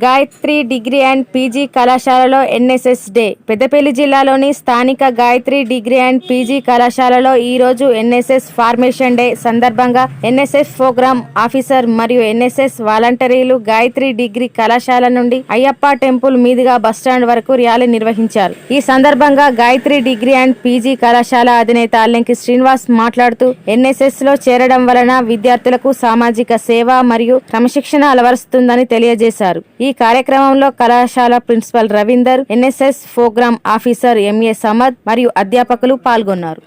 Gayatri degree and PG కళాశాలలో NSS day. Peddapalli జిల్లాలోని స్థానిక గాయత్రి డిగ్రీ అండ్ పీజీ కళాశాలలో ఈ రోజు ఎన్ఎస్ఎస్ ఫార్మేషన్ డే. సందర్భంగా ఎన్ఎస్ఎస్ ప్రోగ్రామ్ ఆఫీసర్ మరియు ఎన్ఎస్ఎస్ వాలంటీర్లు గాయత్రి డిగ్రీ కళాశాల నుండి అయ్యప్ప టెంపుల్ మీదుగా బస్టాండ్ వరకు ర్యాలీ నిర్వహించారు. ఈ సందర్భంగా గాయత్రి డిగ్రీ అండ్ పీజీ కళాశాల అధినేత అల్లెంకి శ్రీనివాస్ మాట్లాడుతూ ఎన్ఎస్ఎస్లో చేరడం వలన విద్యార్థులకు సామాజిక సేవ మరియు క్రమశిక్షణ అలవరుస్తుందని తెలియజేశారు. ఈ కార్యక్రమంలో కళాశాల principal Ravinder NSS programme officer MA Samad మరియు అధ్యాపకులు పాల్గొన్నారు.